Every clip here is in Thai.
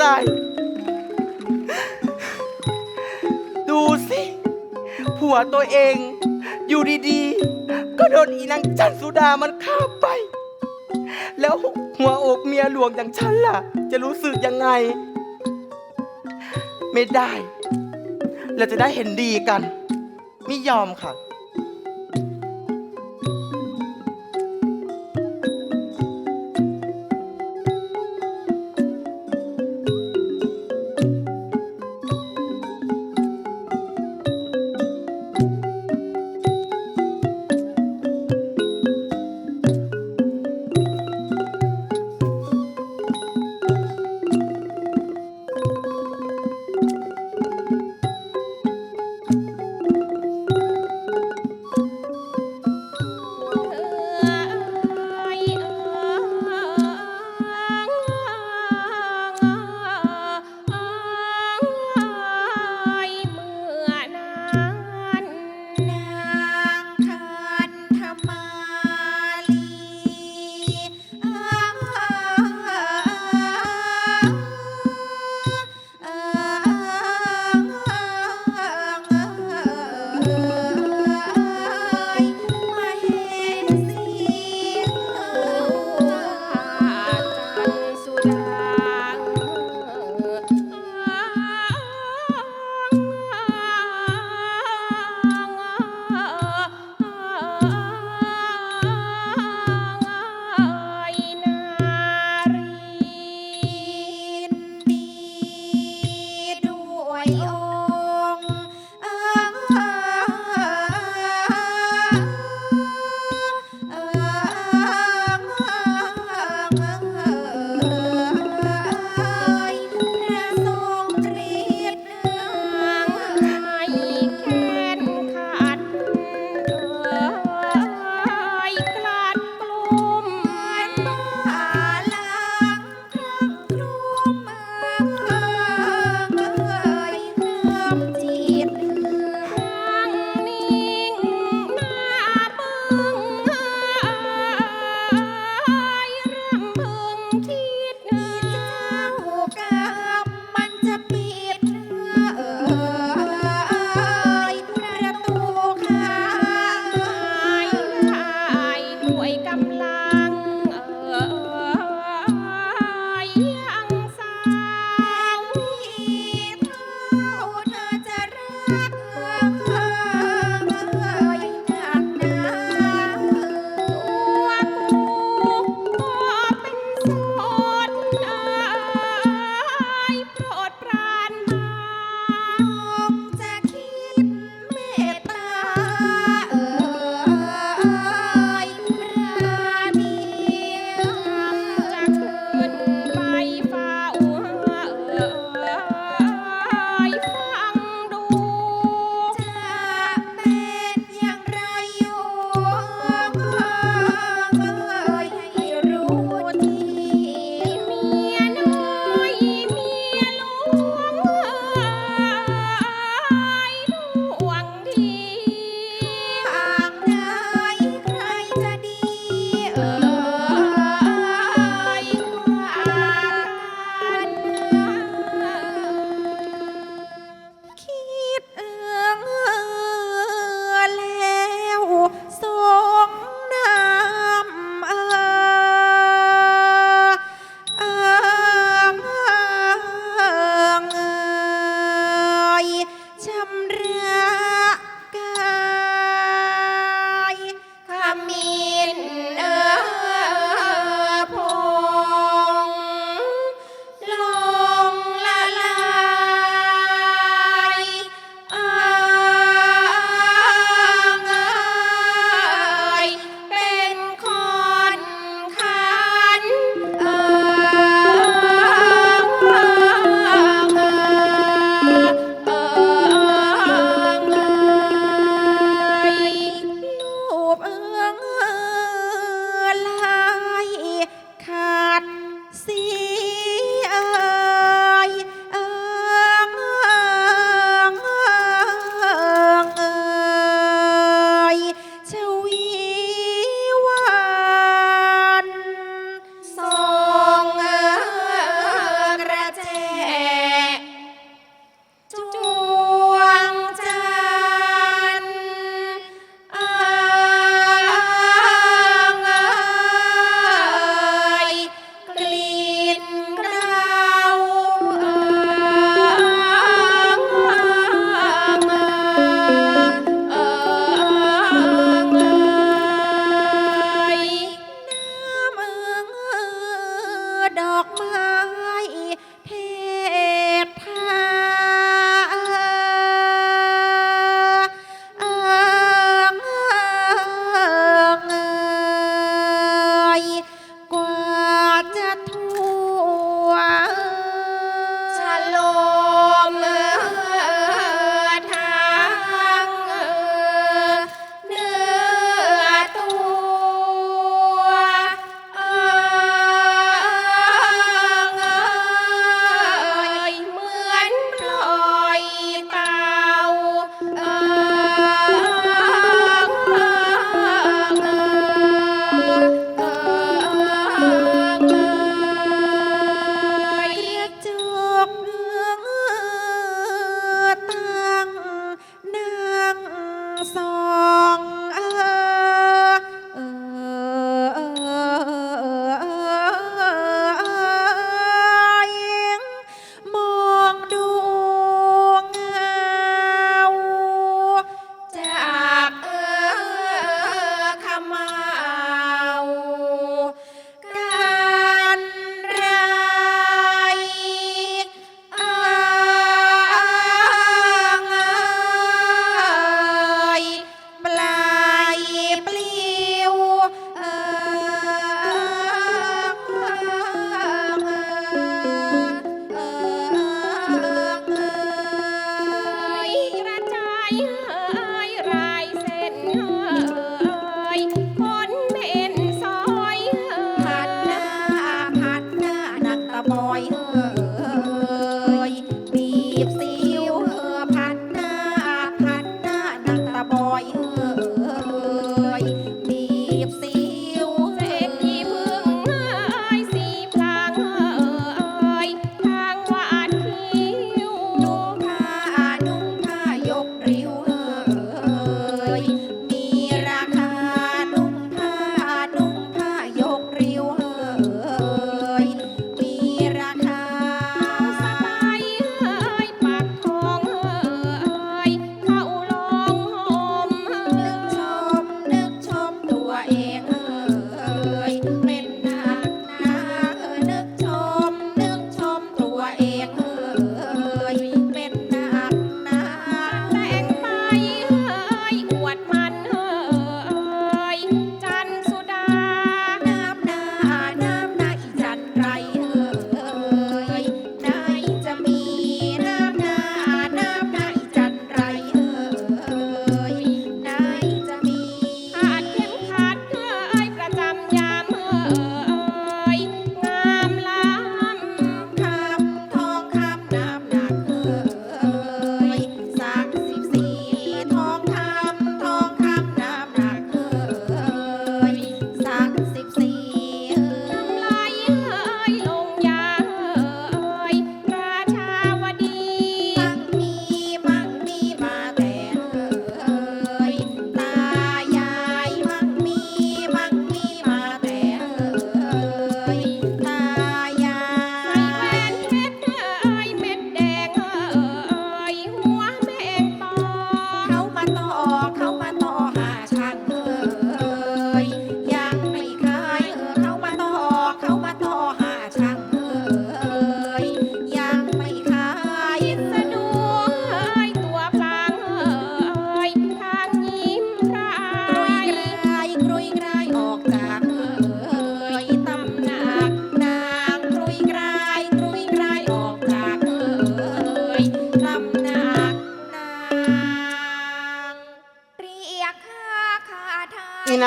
ใจ ดูสิ ผัวตัวเอง อยู่ดีๆ ก็โดนอีนางจันสุดามันฆ่าไป แล้วหัวอกเมียหลวงอย่างฉันล่ะ จะรู้สึกยังไง ไม่ได้ เราจะได้เห็นดีกัน ไม่ยอมค่ะ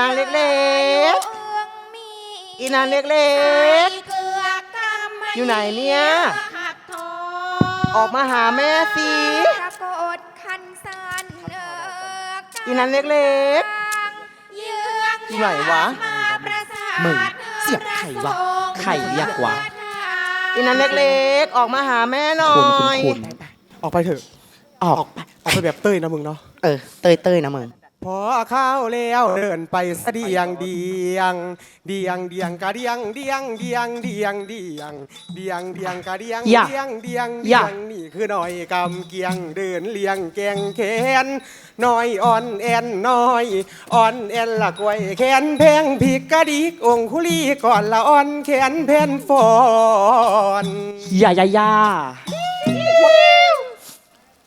างเล็กๆ อีนางเล็กๆ อยู่ไหนเนี่ย ออกมาหาแม่สิปรากฏคันสันเอ่ออีนางเล็กเยืองอยู่ไหนวะมาประสานมึงเสียงใครวะใครเรียกวะๆอีนางเล็กๆ ออกมาหาแม่หน่อคุณคุณยคุณออกไปเถอะ ออกไปออกไปแบบเต้ยนะมึงเนาะ เออ เต้ยเต้ยนะมึง พอเข้าวแล้วเดินไปสะเดียงเดียง เดียงเดียงกะเดียงเดียงเดียงเดียงเดียงเดียงเดียงกะเดียงอย่าเดียงเดียงอเดีย่า ยงนี่คือหน่อยกำเกียงเดินเลียงแกงแขนน้อยอ่อนแอนน้อยอ่อนแอนละกวยแขนแพงผิกกะดิกองคุลีก่อนละอ่อนแขนแผ่นฟอน อย่าอย่าอย่า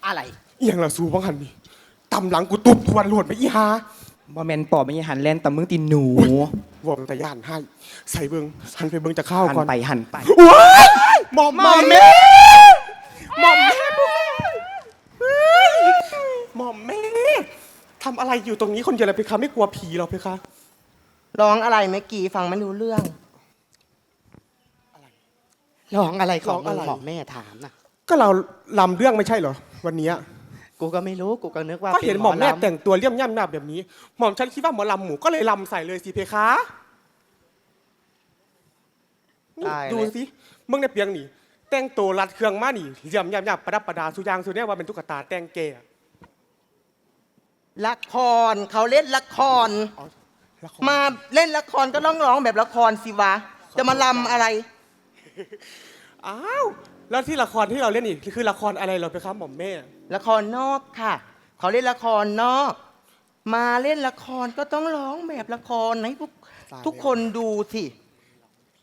อะไรเอียงละสูบ้างหันนี่ ตำหลังกูตุบทวนหลวดไปอีหาบอแมนปอบไม่ใช่หันแลนแต่มึงตีหนูวงแต่ย่านให้ ใส่เบิงหันไปเบิงจะเข้าหันก่อนไปหันไปว้ายหมอมหม่อมแม่หมอมแม่เฮ้ยหมอมแม่ทำอะไรอยู่ตรงนี้คนเดียวเลยเพคะไม่กลัวผีหรอกเพคะ ร้องอะไรเมื่อกี้ฟังไม่รู้เรื่องร้องอะไรของร้องมึอะงไรบอกแม่ถามนะก็เราลำเรื่องไม่ใช่เหรอ วันเนี้ย กูก็ไม่รู้กูก็นึกว่าก็เห็นหมอมแม่ลำแต่งตัวเลี่ยมย่ำหน้าแบบนี้ หมอมฉันคิดว่าหมอลำหมูก็เลยลำใส่เลยสิเพคะนี่ตายแล้วดูสิมึงในเปียงนี่ แต่งตัวรัดเครื่องมานี่เลี่ยมย่ำย่ำประดับประดาสุยางสุเนี่ยว่าเป็นตุ๊กตาแต่งเกย์ละครเขาเล่นละครละครมาเล่นละครก็ต้องร้องแบบละครสิวะ จะมาลำอะไร อ้าว แล้วที่ละครที่เราเล่นนี่คือละครอะไรเหราไปครับหม่อมแม่ ละครนอกค่ะ เขาเล่นละครนอก มาเล่นละครก็ต้องร้องแบบละครให้ทุกตายแล้ว ทุกคนดูสิ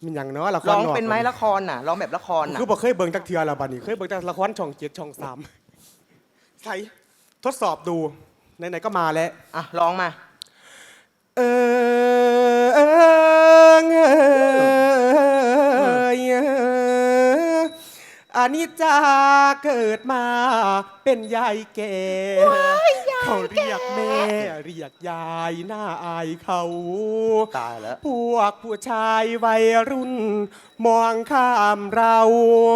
มันอย่างเนาะละครร้องกเป็นไหมละครน่ะร้องแบบละครน่ะคือบอกเคยเบิ่งจักเทือและบัดนี้เคยเบิ่งจากละครช่องเจ็ดช่องสามใส่ทดสอบดูไหนๆก็มาแล้ว อะร้องมา เออเออ อันนี้จาเกิดมาเป็นยายแก่เขาเรียกแม่ เรียกยายหน้าอายเขาตายแล้วพวกผู้ชายวัยรุ่น มองข้ามเรา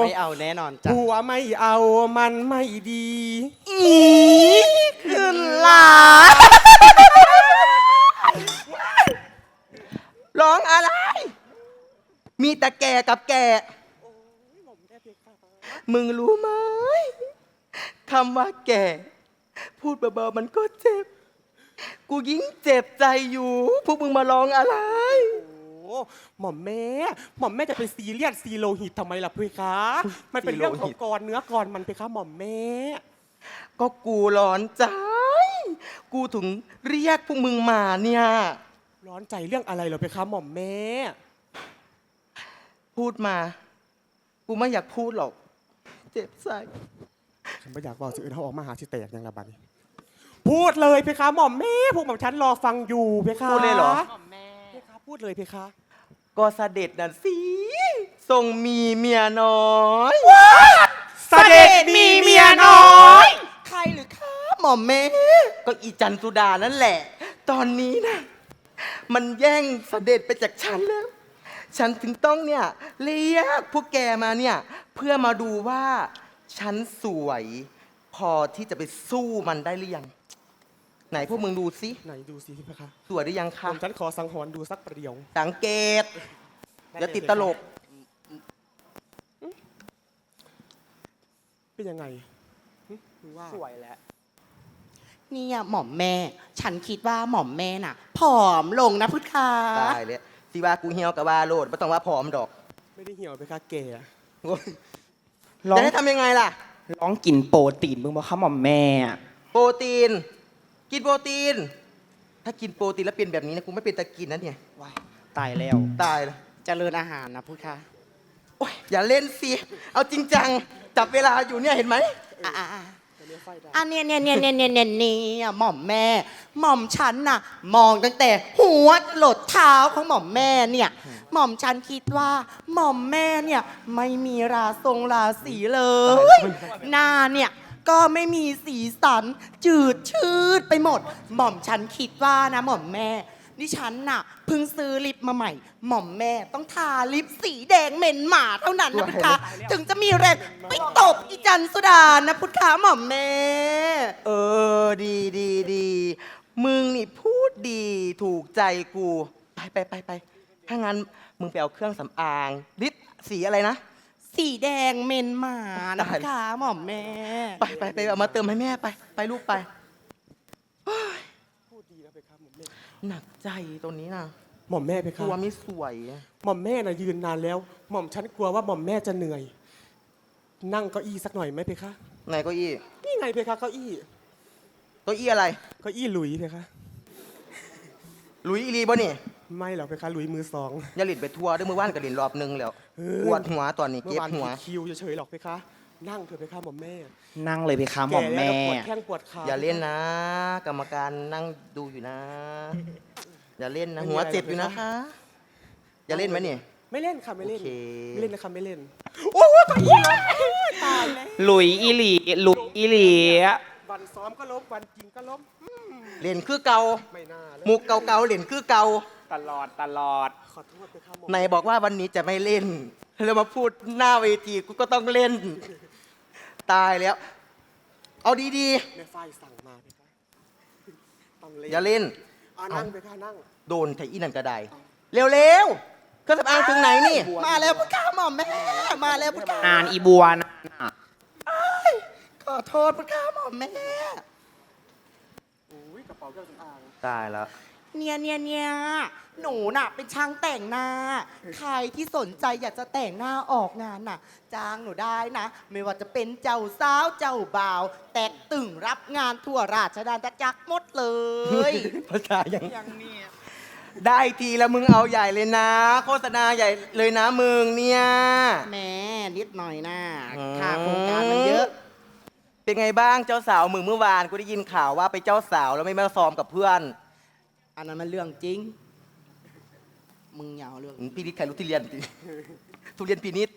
ไม่เอาแน่นอนจ้ะผัวไม่เอามันไม่ดีขึ้นลาร้องอะไร มีแต่แก่กับแก่ มึงรู้ไหมคำว่าแก่ พูดเบาๆมันก็เจ็บ กูยิ่งเจ็บใจอยู่ พวกมึงมาร้องอะไร โอ้หม่อมแม่ หม่อมแม่จะเป็นซีเรียสซีโลหิตทำไมล่ะพี่คะ มันเป็นเรื่องของกรเนื้อกรมันไปคะหม่อมแม่ ก็กูร้อนใจ กูถึงเรียกพวกมึงมาเนี่ย ร้อนใจเรื่องอะไรเหรอไปคะหม่อมแม่ พูดมา กูไม่อยากพูดหรอก เจ็บใจฉันไม่อยากบอกสื่อเขาออกมาหาชิแตกยังละบัดนี้พูดเลยเพคะหม่อมแม่พวกหม่อมฉันรอฟังอยู่เพคะพูดเลยเหรอเพคะพูดเลยเพคะก็เสด็จน่ะสิทรงมีเมียน้อยเสด็จมีเมียน้อย ใครหรือคะหม่อมแม่ก็อีจันสุดานั่นแหละ ตอนนี้นะมันแย่งเสด็จไปจากฉันแล้ว ฉันถึงต้องเนี่ยเรียกพวกแกมาเนี่ยเพื่อมาดูว่าฉันสวย พอที่จะไปสู้มันได้หรือยัง ไหนพวกมึงดูสิไหนดูสิเพคะสวยหรือยังหคะม่อมฉันขอสังหรณ์ดูสักประเดี๋ยวสังเกตอย่าติดตลกเป็นยังไงหึหรือว่าสวยแล้ว เนี่ยหม่อมแม่ ฉันคิดว่าหม่อมแม่น่ะ ผอมลงนะพุทธาตายเลย สิว่ากูเหี่ยวกับว่าโลดไม่ต้องว่าผอมดอกไม่ได้เหี่ยวเพคะแก่โอ้ยร้องจะให้ทำยังไงล่ะ ร้องกินโปรตีนมึงบอกค่ะหม่อมแม่โปรตีน กินโปรตีน ถ้ากินโปรตีนแล้วเป็นแบบนี้นะกูไม่เป็นตะกินนะเนี่ย ว้ายตายแล้ว ตายเลยเจริญอาหารนะพุทธาโอ้ยอย่าเล่นสิ เอาจริงจัง จับเวลาอยู่เนี่ยเห็นไหม อะอะอะ อันเนี้ยเนี่ยเนี่ยเนี่ยเนี่ยเนี่ยเนี่ยหม่อมแม่ หม่อมฉันน่ะ มองตั้งแต่หัวจรดเท้าของหม่อมแม่เนี่ย หม่อมฉันคิดว่าหม่อมแม่เนี่ยไม่มีราทรงราศีเลยหน้าเนี่ยก็ไม่มีสีสันจืดชืดไปหมด หม่อมฉันคิดว่านะหม่อมแม่ ดิฉันน่ะเพิ่งซื้อลิปมาใหม่ หม่อมแม่ต้องทาลิปสีแดงเหม็นหมาเท่านั้นนะพุทธะถึงจะมีแรงไปตบอีจันสุดานะพุทธะหม่อมแม่ เออ ดีดีดีมึงนี่พูดดีถูกใจกู ไปไปไปไปถ้างั้นมึงไปเอาเครื่องสำอางลิปสีอะไรนะ สีแดงเหม็นหมานะพุทธะหม่อมแม่ ไปไปไปเอามาเติมให้แม่ไป ไปลูกไปพูดดีนะเพคะหม่อมแม่ หนักใจตัวนี้นะหม่อมแม่เพกคะลัวไม่สวย หม่อมแม่น่ะยืนนานแล้ว หม่อมฉันกลัวว่าหม่อมแม่จะเหนื่อย นั่งเก้าอี้สักหน่อยไหมเพคะไหนเก้าอี้นี่ไงเพคะเก้าอี้เก้าอี้อะไร เก้าอี้หลุยเพคะ หลุยอีรีบ่นี่ไม่หรอกเพคะหลุยมือสองอย่าหลิดไปทัวร์ด้วยมือว่านกับหลินรอบนึงแล้วเออปวดหัวตอนนี้เมื่เก็อบวานหัว ผิดคิวเฉยๆหรอกเพคะ นั่งเถอะเพคะหม่อมแม่นั่งเลยไปคะหม่อมแม่ก่ล้วนะปวดแข้งปวดขา อย่าเล่นนะ กรรมการนั่งดูอยู่นะ อย่าเล่นนะ หัวเจ็บอยู่นะคะ อย่าเล่นไหมนี่ไม่เล่นค่ะไม่เล่นโอเค ไม่เล่นนะคะไม่เล่นหลุยอีหลีหลุยอีหลีวันซ้อมก็ล้มวันจริงก็ล้มเล่นคือเก่าไม่น่าเลยมุกเก่าๆเล่นคือเก่าตลอดตลอด ขอโทษเพคะหม่อมไหนบอกว่าวันนี้จะไม่เล่นแล้วมาพูดหน้าเวทีกูก็ต้องเล่น ตายแล้ว เอาดีแม่ฝ้ายสั่งมาเพคะต้องเล่นๆอย่าเล่น อะนั่งเพคะนั่ง โดนไทอีนันกระไดเร็วๆเครื่องสำอางถึงไหนนี่ มาแล้วพุทธะหม่อมแม่ มาแล้วพุทธะอ่านอีบัวนะขอโทษพุทธะหม่อมแม่ อุ้ยกระเป๋าเครื่องสำอาง ตายแล้ว เนี่ยเนี่ยเนี่ยหนูน่ะ เป็นช่างแต่งหน้า ใครที่สนใจอยากจะแต่งหน้าออกงานน่ะ จ้างหนูได้นะ ไม่ว่าจะเป็นเจ้าสาวเจ้าบ่าว แตกตึงรับงานทั่วราชดาจักรหมดเลย ภาษายังอย่างเนี้ยได้ทีแล้วมึงเอาใหญ่เลยนะ โฆษณาใหญ่เลยนะมึงเนี่ย แหม่นิดหน่อยนะอืมค่าโครงการมันเยอะ เป็นไงบ้างเจ้าสาวมึงเมื่อวานกูได้ยินข่าวว่าไปเจ้าสาวแล้วไม่มาซ้อมกับเพื่อน อันนั้นมันเรื่องจริง มึงอยาวเรื่องอืมพี่นิดใครรู้ที่เรียนจริงทุเรียนปีนิด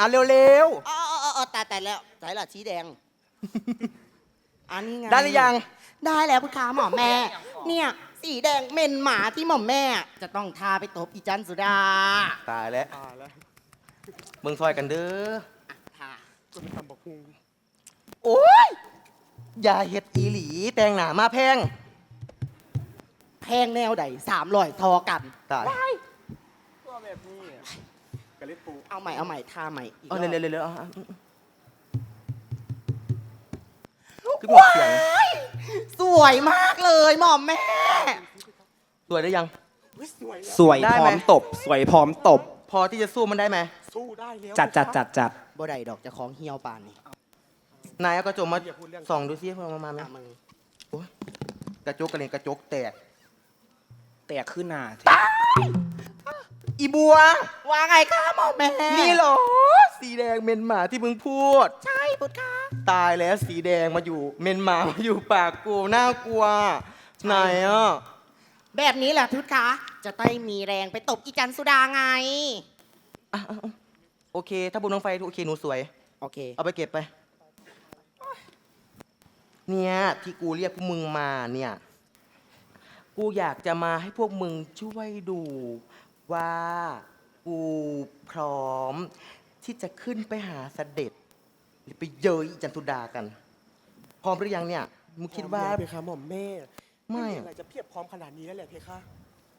อะเร็วอ๋ออ๋ออ๋อตายตายแล้วสายละชี้แดง อันนี้ไง ๆ ได้หรือยัง ได้แล้วพุทธาหมอแม่ เนี่ย สีแดงเมนหมาที่หม่อมแม่ จะต้องทาไปตบอีจันสุดาตายแล้วตายแล้วมึงซอยกันเด้อ ทาจนทำบอกฮุงโอ้ย อย่าเฮ็ดอีหลี แต่งหนามาแพง แพงแนวใดสามร้อยทอกันตายตัวแบบนี้กระเล็ดปูเอาใหม่เอาใหม่ทาใหม่อีกเอารอบเร็วๆเร็วๆเอาเอาคือหมดเสียงสวยมากเลยหม่อมแม่สวยได้ยัง อุ๊ยสวยแล้วสวยได้พไหม ร้อมตบ สวยพร้อมตบ พอที่จะสู้มันได้ไหมสู้ได้แล้วจัดจัดจัดจัดบ่ได้ดอกจะของเหี่ยวปานนี่นายเอากระจกมาอย่าพูดเรื่องส่องดูซิเพิ่มมาไหมอะมึงกระจกกระเลนกระจกแตกแตกขึ้นหน้าอีบัว ว่าไงคะหม่อมแม่นี่เหรอ สีแดงเมนหมาที่มึงพูด ใช่พุทธาตายแล้วสีแดงมาอยู่ เมนหมามาอยู่ปากกูน่ากลัวไหนอะแบบนี้แหละพุทธาจะได้มีแรงไปตบอีจันสุดาไง อะอะอะโอเค ถ้าบุญน้องไฟโอเคหนูสวย โอเค เอาไปเก็บไป เนี่ย ที่กูเรียกพวกมึงมาเนี่ย กูอยากจะมาให้พวกมึงช่วยดูว่ากูพร้อม ที่จะขึ้นไปหาเสด็จ หรือไปเยยอีจันทุดากัน พร้อมหรือยังเนี่ยมึงคิดว่า เพคะหม่อมแม่ไม่มีอะไรจะเพียบพร้อมขนาดนี้แล้วแหละเพคะ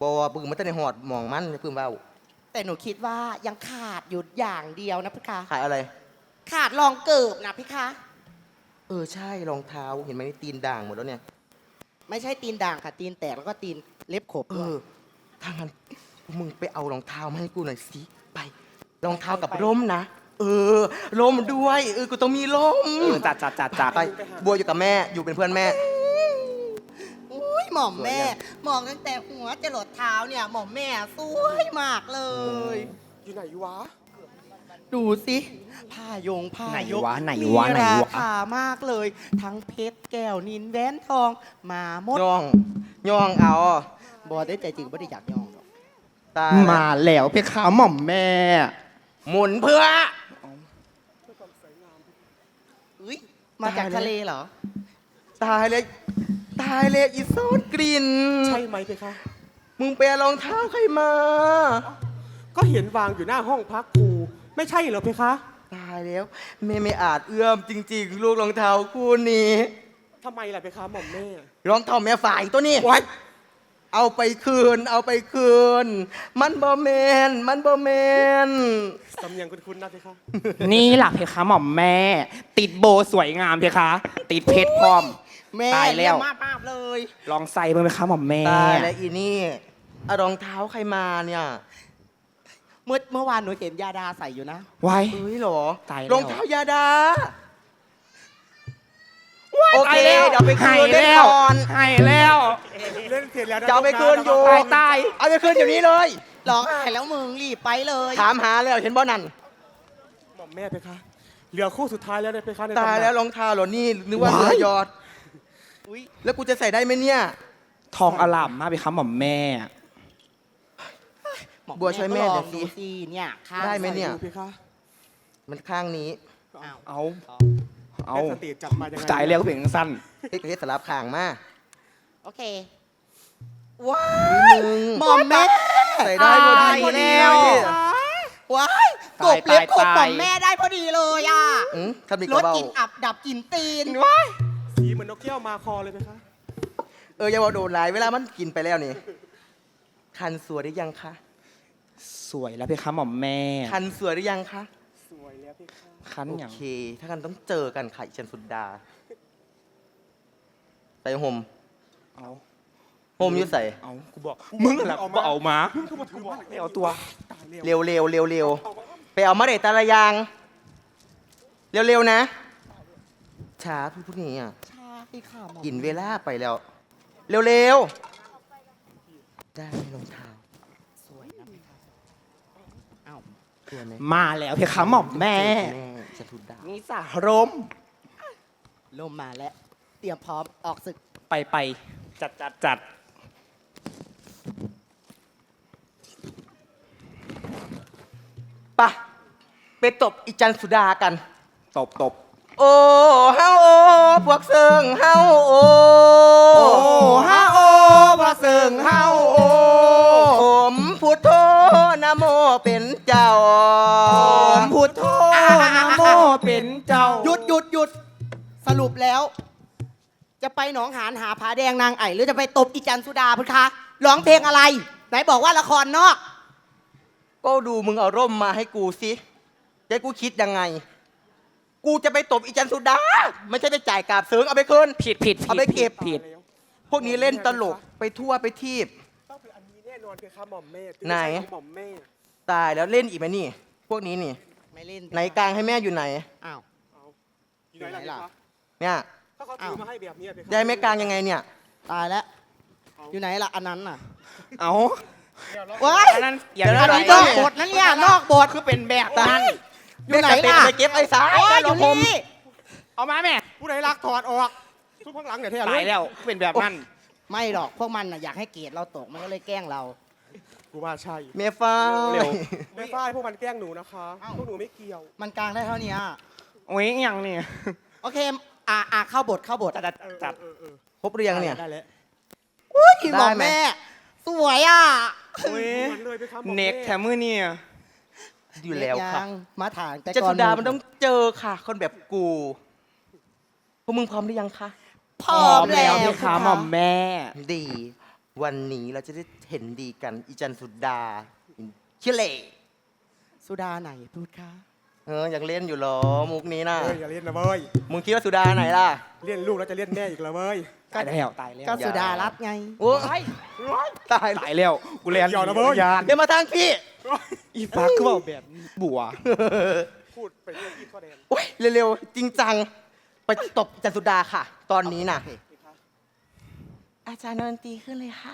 บอปึงมันจะในหอดหมองมันเพิ่งเบาแต่หนูคิดว่ายังขาดอยู่อย่างเดียวนะพุทธาขายอะไร ขาดรองเกิบนะพี่คะ เออใช่รองเท้าเห็นไหมนี่ตีนด่างหมดแล้วเนี่ย ไม่ใช่ตีนด่างค่ะ ตีนแตกแล้วก็ตีนเล็บขบเอด้วยอถ้างั้นพวกมึงไปเอารองเท้ามาให้กูหน่อยสิไป รองเท้ากับร่มนะ เออร่มด้วยเออกูต้องมีร่มเออจัดจัดจัดจัดไปบัวอยู่กับแม่อยู่เป็นเพื่อนแม่ อุ้ยหม่อมแม่ สวยอะ มองตั้งแต่หัวจะหลดเท้าเนี่ยหม่อมแม่สวยมากเลย อยู่ไหนวะ ดูสิผ้ายงผ้าไหนยกวะไหนมีวะไหนราวะ คามากเลย ทั้งเพชรแก้วนินแหวนทองมาหมดย่อง ย่องเอาบอได้ใจจริงบ่ได้อยากยองหรอกตายมาแล้วเพคะหม่อมแม่ หมุนเพื่อ อุ้ยมาจากตายแล้วทะเลเหรอ ตายเลย ตายเลยอีโซนกลิ่นใช่ไหมเพคะ มึงไปเอารองเท้าใครมา ก็เห็นวางอยู่หน้าห้องพักครู ไม่ใช่เหรอเพคะตายแล้วแม่ไม่อาจเอื้อมจริง ๆ ลูกรองเท้าคู่นี้ทำไมล่ะเพคะหม่อมแม่รองเท้าแม่ฝ่ายตัวนี้โอ๊ยเอาไปคืน เอาไปคืน มันบ่แมนมันบ่แมนสำเนียงคุ้นๆนะเพคะ นี่ล่ะเพคะหม่อมแม่ ติดโบสวยงามเพคะ ติดเพชรพร้อม แม่ตายแล้วเยี่ยมมากๆเลย ลองใส่เบิ่งเพคะหม่อมแม่ ตายแล้วอีนี่เอารองเท้าใครมาเนี่ย เมื่อเมื่อวานหนูเห็นยาดาใส่อยู่นะไว้ เฮ้ยเหรอตายแล้ว รองเท้ายาดา โอเคตายแล้วเดี๋ยวไปคืนให้เล่นแล้วก่อนให้แล้วเล่นเสร็จแล้วนะจะเอาไปคืนอยู่ ตายตายเอาไปคืนเดี๋ยวนี้เลย ร้องไห้แล้วมึงรีบไปเลยถามหาแล้วเห็นบ่นั่น หม่อมแม่เพคะ เหลือคู่สุดท้ายแล้วเนี่ยเพคะในตายำนักแล้วรองเท้าเหรอ นี่นึกว่าเรือยอด อุ๊ยแล้วกูจะใส่ได้ไหมเนี่ย ทองอลามมากเพคะหม่อมแม่ บัวช่วยแม่ก็ลหน่อองยดูสิสิเนี่ยข้างได้ไหมเนี่ย ดูเพคะมันข้างนี้อ้าวเอา เอาแม่สติจับมายังไงตายแล้วก็เพียงสั้น เฮ้ยเฮ้ยสลับข้างมาโอเค ว้ายมึงหม่อมแม่ ใส่ได้พอดีตายแล้ว ว้ายกตายบเล็บขบตายหม่อมแม่ได้พอดีเลยอะอืมทำดีกรระถเบากินอับดับกลินตีนสีเหมือนนกแก้วมาคอเลยเพคะเอออย่าว่าโดนหลายเวลามันกินไปแล้วนี่ คันสวยหรือยังคะ สวยแล้วเพคะหม่อมแม่ คันสวยหรือยังคะ สวยแล้วเพคะคันโออย่างเค ถ้ากันต้องเจอกันค่ะอีชันสุดดาใส่ห่มเอาห่มอยุ่ใส่ เอากูบอก มึงแหละกูเอามาเพิ่งเข้ามาถือว่าไม่เอาตัว ตายแล้วเร็วเร็วเร็วเร็วไปเอามาเด็ดตาละยาง เร็วเร็วๆนะ ช้าพูดพวกนี้อะ ใช่ค่ะหม่อมกินเวลาไปแล้ว เร็วเร็วๆได้ไหมรองเท้า สวยนะพี่ค่ะอ้าว ตัวไหมมาแล้วเพคะหม่อมแม่ แม่จะทุดดานี่สารมลมมาแล้ว เตรียมพร้อมออกศึก ไปไปจัดจัดจัดปะไปตบอีจันสุดากัน ตบตบโอ้เฮาโอ้พวกเซิงเฮาโอ้ฮาโอพระเสิงเฮาโอ ผมพุทโธนะโมเป็นเจ้า หยุดหยุดหยุดสรุปแล้ว จะไปหนองหานหาผาแดงนางไอ่หรือจะไปตบอีจันทร์สุดาพุทธคะร้องเพลงอะไร ไหนบอกว่าละครนอก ก็ดูมึงเอาร่มมาให้กูสิจะให้กูคิดยังไง กูจะไปตบอีจันสุดา ไม่ใช่ไปจ่ายกาบเสริงเอาไปคืน ผิดผิดเอาไปเก็บ ผิดแล้วพวกนี้เล่นตลกไปทั่วไปทีบ ต้องเป็นอันนี้แน่นอนเพคะหม่อมแม่ไหนของหม่อมแม่ ตายแล้วเล่นอีกไหมนี่ พวกนี้นี่ ไม่เล่นไหนกลางให้แม่อยู่ไหน อ้าว อยู่ไหนล่ะอยู่ไหนล่ะเพคะเนี่ยถ้าเขาถือมาให้แบบนี้เพคะได้แม่กลางยังไงเนี่ย ตายแล้ว อยู่ไหนล่ะอันนั้นน่ะ เอาว้ายอันนั้นอย่าเดี๋ยวอันได้นี้นอกบทนะเนี่ยนอกบทคือเป็นแบบนั้นอยู่ไหนแม่ล่ะกระเตงไปเก็บไอ้สายโอ้ยได้อหรยู่ผมนี่เอามาแม่ผู้ใดรักถอดออกทุกข้างหลังเนี่ยเท่ตายแล้วเป็นแบบนั้นไม่หรอกพวกมันน่ะอยากให้เกรดเราตกมันก็เลยแกล้งเรา กูว่าใช่เมียฟ้าเร็ว แม่ฝ้ายพวกมันแกล้งหนูนะคะเอ้า พวกหนูไม่เกี่ยวมันกลางได้เท่านี้อะโอ้ยยังเนี่ยโอเคอ่าอ่าเข้าบทเข้าบทจัดจัดเออจัด เออเออครบเรียงเนี่ย ได้แล้วอุ้ยหมอได้ไหม แม่ สวยอะโอ้ยเหมือนเลยเพคะหม่อมแม่เน็กแถมมือเนี่ย อยู่แล้วค่ะยังมาถางแต่จันก่อนสุดามันต้องเจอค่ะ คนแบบกู พวกมึงพร้อมหรือยังคะพร้อมแล้วเพคะหม่อมแม่ ดี วันนี้เราจะได้เห็นดีกัน อีจันสุดาเชยเล่สุดาไหนพูดคะเอออยากเล่นอยู่เหรอมุกนี้น่ะเฮ้ยอย่าเล่นนะเว้ยมึงคิดว่าสุดาไหนล่ะ เล่นลูกแล้วจะเล่นแม่อีกแล้วเว้ยตายแล้วตายแล้วก็สุดารัตน์ไงโอ้ยตายตายแล้วกูเรียนเกี่ยวนะเว้ยยานเดี๋ยวมาทางพี่อีฟักคือว่าแบบบัวพูดไปเรื่องที่ข้อแดนโอ้ยเร็วๆจริงจังไปตบจันสุดาค่ะ ตอนนี้น่ะ อาจารย์ดนตรีขึ้นเลยค่ะ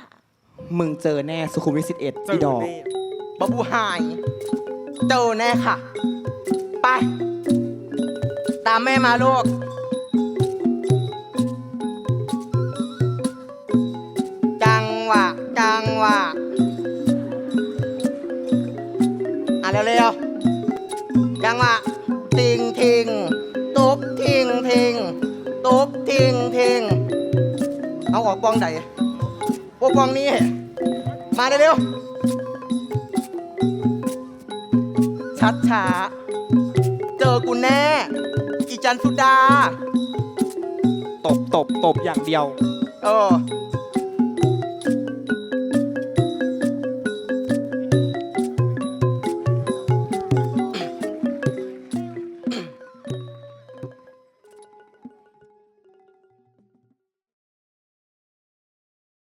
มึงเจอแน่สุขุมวิทสิบเอ็ดเจอีอดอกแน่บาบูไฮเจอแน่ค่ะ ไป ตามแม่มาลูกจังหวะจังหวะอะเร็วๆจังหวะ งทิงเอาออกกองไหนโอ้กองนี้ มาเร็วๆชัดช้าเจอกูแน่ อีจันสุดา ตบตบตบอย่างเดียว เออ